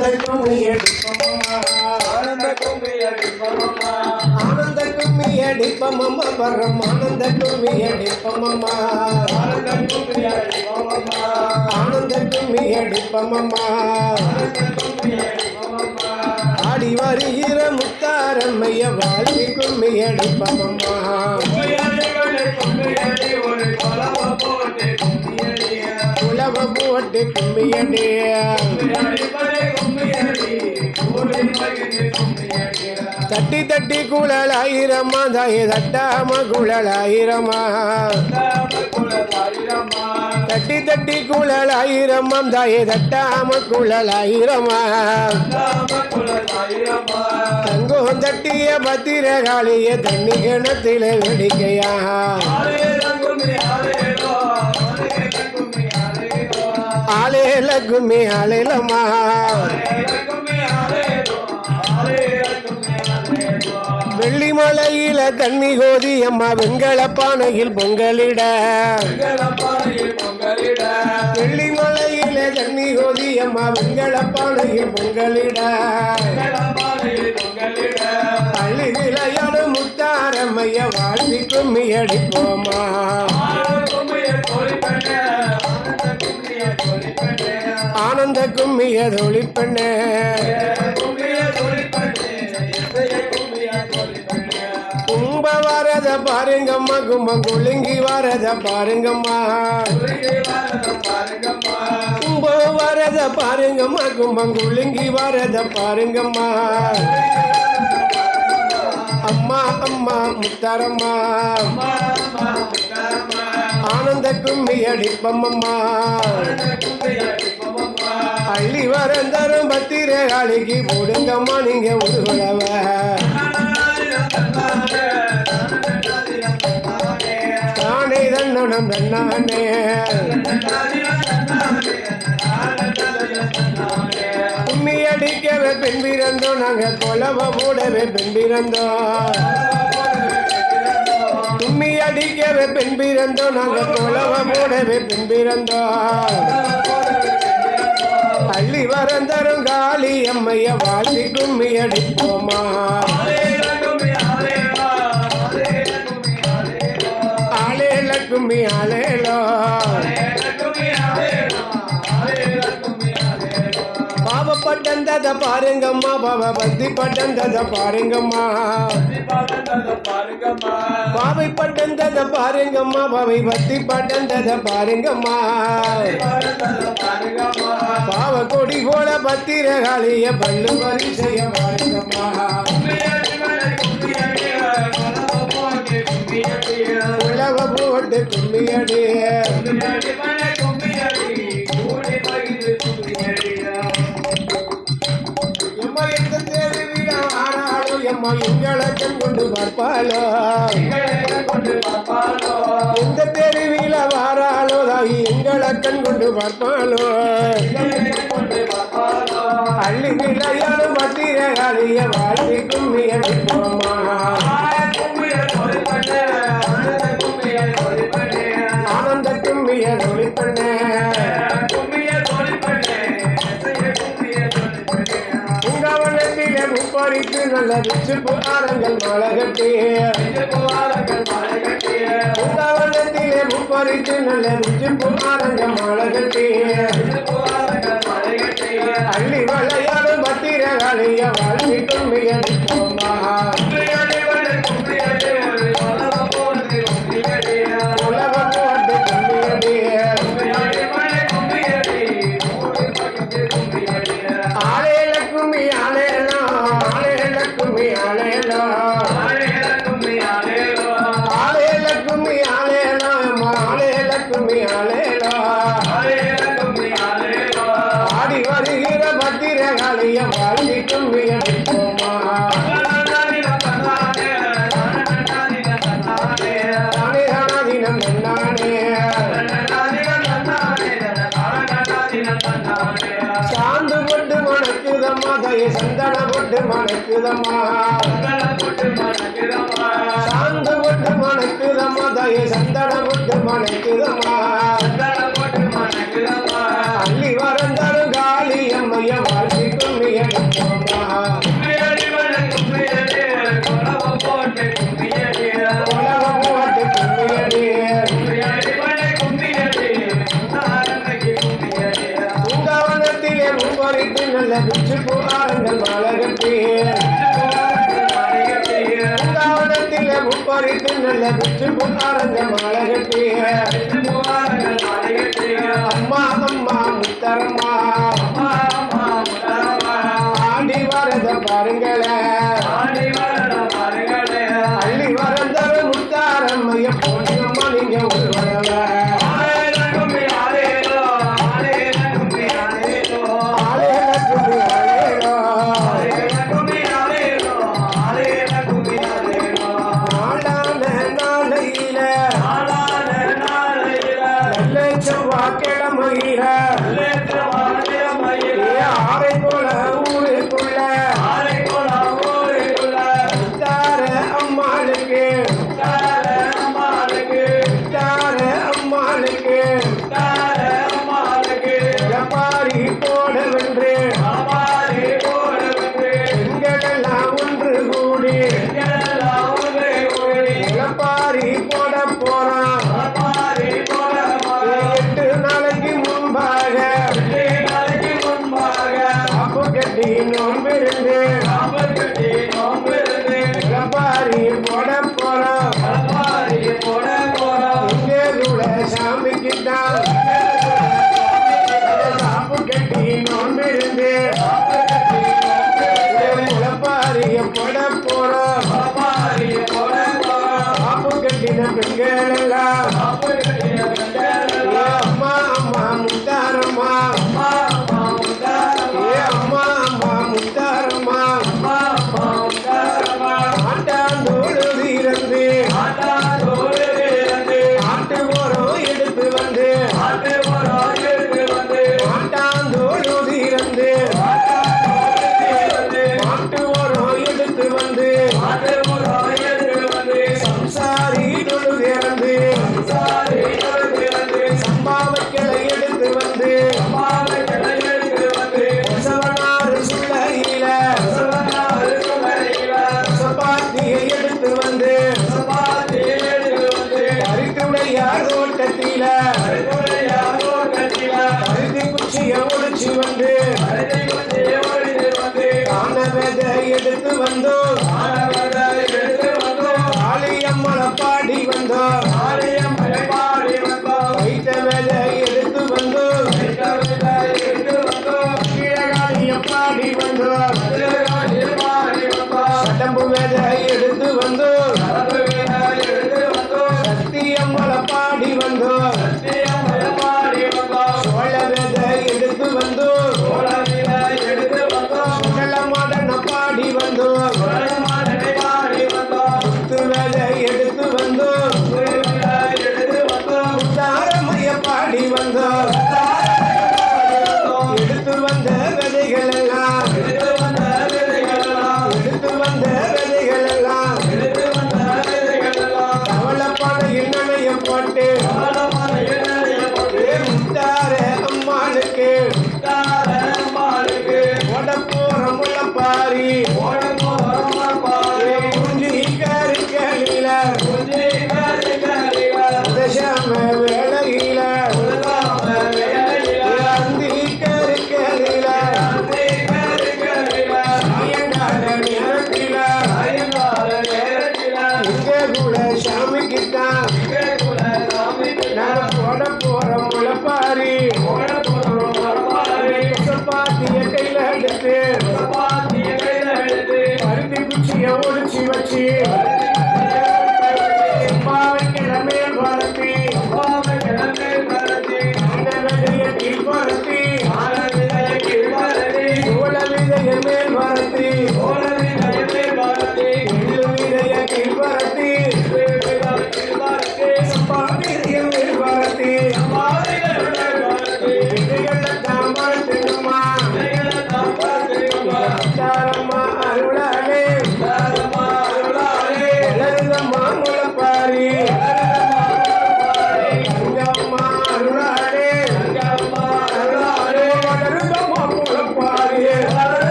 ஆனந்த கும்மி அடிப்பமம்மா ஆனந்த கும்மி அடிப்பமம்மா ஆனந்த கும்மி அடிப்பமம்மா வரம் ஆனந்த கும்மி அடிப்பமம்மா ஆனந்த கும்மி அடிப்பமம்மா ஆனந்த கும்மி அடிப்பமம்மா ஆடி வருகிற முத்தாரம்மைய வாழ்த்தி கும்மி அடிப்பமம்மா ஒரு கொலவ போட்டு போட்டு கும்மி அடி கும்மியடி கூடி தட்டி குழல் ஆயிரமா தாய தட்டாம குழல் ஆயிரமா தட்டி தட்டி குழல் ஆயிரமாம் தாய தட்டாம குழல் ஆயிரமா தங்கம் தட்டிய பத்திரகாளிய தண்ணி கிணத்தில வெடிக்கையா. ஆலேலோ ஆலேல கும்மி ஆலேலம்மா ஆலேலம் வெள்ளிமலையில தண்ணி கோதி அம்மா வெங்கல பானையில் பொங்கலிட. வெள்ளிமலையில தண்ணி கோதி அம்மா வெங்கல பானையில் பொங்கலிட. வெங்கலப்பாறையில் பொங்கலிட பள்ளி விளையாட முத்தாரம்மைய வாழ்த்தி கும்மி அடிப்போமா ஆனந்த கும்மிய தொழிப்பண்ணே கும்ப வரத பாருங்கம்மா கும்பம் குலுங்கி வரத பாருங்கம்மா. கும்ப வரத பாருங்கம்மா கும்பம் குலுங்கி வரத பாருங்கம்மா. அம்மா அம்மா முத்தாரம்மா. ஆனந்த கும்மி அடிப்பம்மம்மா அள்ளி வரந்தரும் பத்திரகாளிக்கு போடுங்கம்மா நீங்க உருவளவ தானே தன்னடம் தன்னானே கும்மி அடிக்கவே பெண் பிறந்தோம் நாங்க கொலவ போடவே பெண் பிறந்தோம். கும்மி அடிக்கவே பெண் பிறந்தோம் நாங்க கொலவ போடவே பெண் பிறந்தோம். அள்ளி வரந்தரும் காளி அம்மைய வாழ்த்தி கும்மி அடிப்போமா? ஆளேல கும்மி ஆளேலோ பட்டந்தத பாருங்கம்மா பாபா பத்தி பட்டந்தத பாருங்கம்மா. பாவை பட்டந்தத பாருங்கம்மா பாவை பத்தி பட்டந்தத பாருங்கம்மா. பாவ கொடி போல பத்திரகாளிய பல்லு வரிசைய பாருங்கம்மா. உழவ போட்டு கும்மியடிய. கண் கொண்டு பார்ப்பாளோ? எந்த தெருவில வாராளோ? தாயி எங்களை கண் கொண்டு பார்ப்பாளோ? அள்ளி விளையாடும் பத்திரகாளிய வாழ்த்தி கும்மியடி போமா நல்ல விச்சுப்பு ஆரங்கள் மலகட்டி உங்கவனத்திலே முப்பறித்து நல்ல விச்சுப்பு ஆரங்கள் மலகட்டி அள்ளி விளையாடும் பத்திரகாளிய வாழ்த்தி கும்மியடி போமா மணி சந்தன போட்டு மணக்குதம்மா சாந்த போட்டு மணக்குதம்மா தய சந்தன போட்டு மணக்குதம்மா அள்ளி நல்ல பூங்காரங்கள் மலகட்டீர் பூங்காவனத்தில் முப்பறித்து நல்ல பிச்சு பூங்காரங்கள் மலகட்டீர் அம்மா அம்மா முத்தரம்மா. ஆண்டி வரத பாருங்களேன்.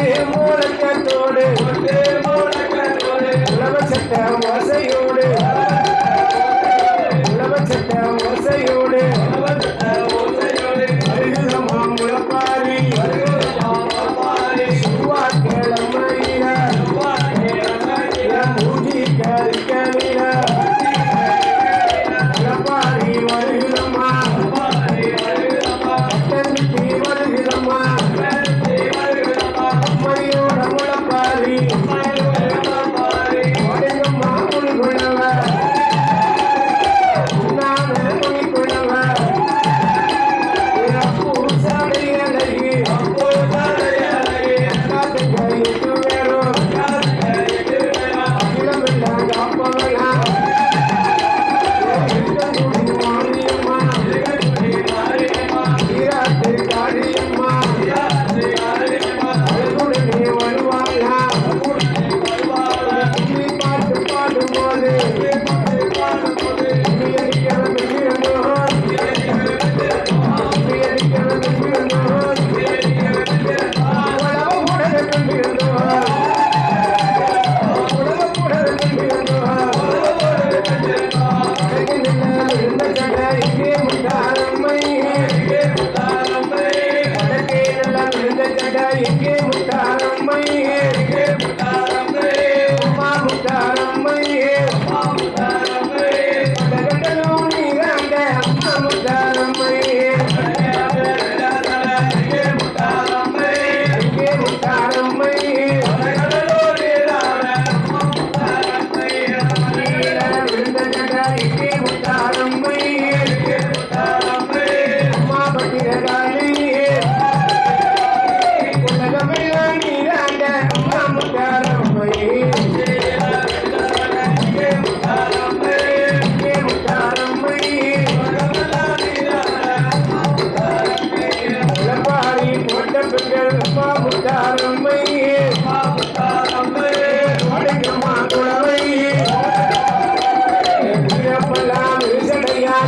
பொட்டு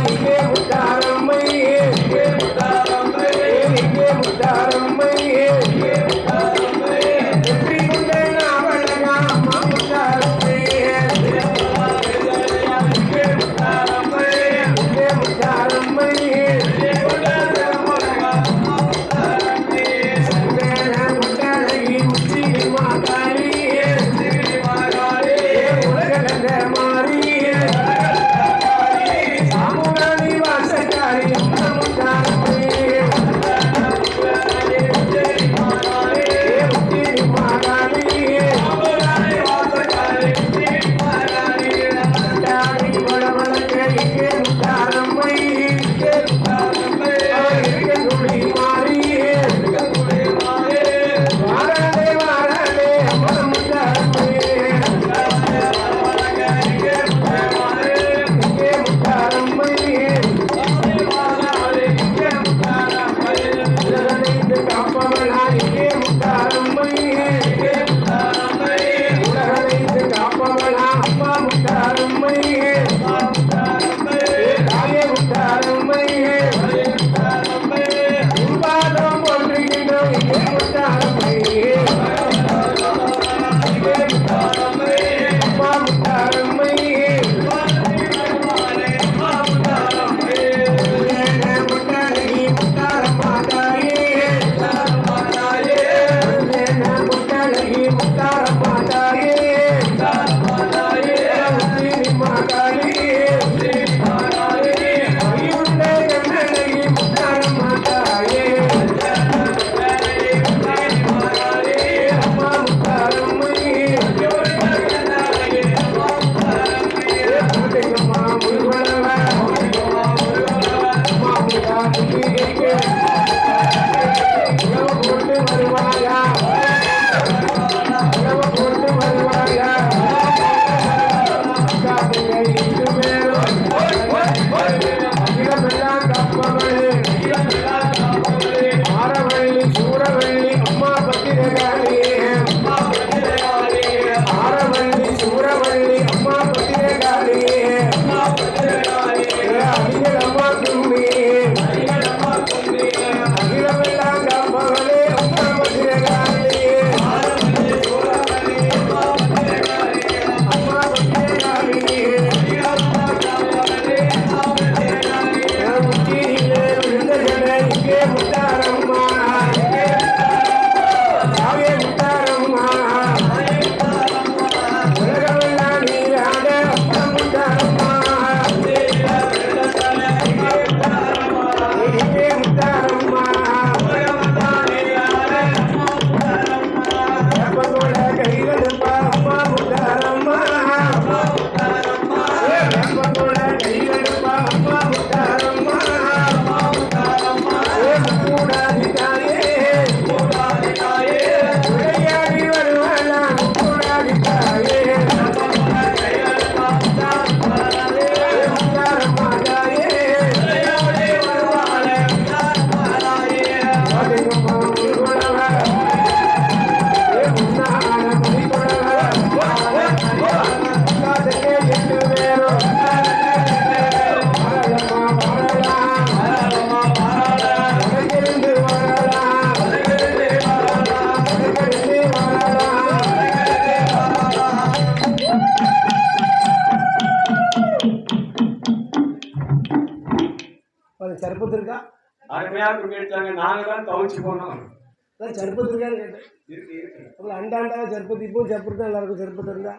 你别回答。கணவர் கேட்டாங்க நாங்கள் தான் தவிச்சு போனோம். அதான் சர்பத்து கேட்டேன். அப்புறம் அண்டாண்டா சர்பத்து இப்போ சர்பத்து எல்லாருக்கும் சர்பத்து இருந்தா.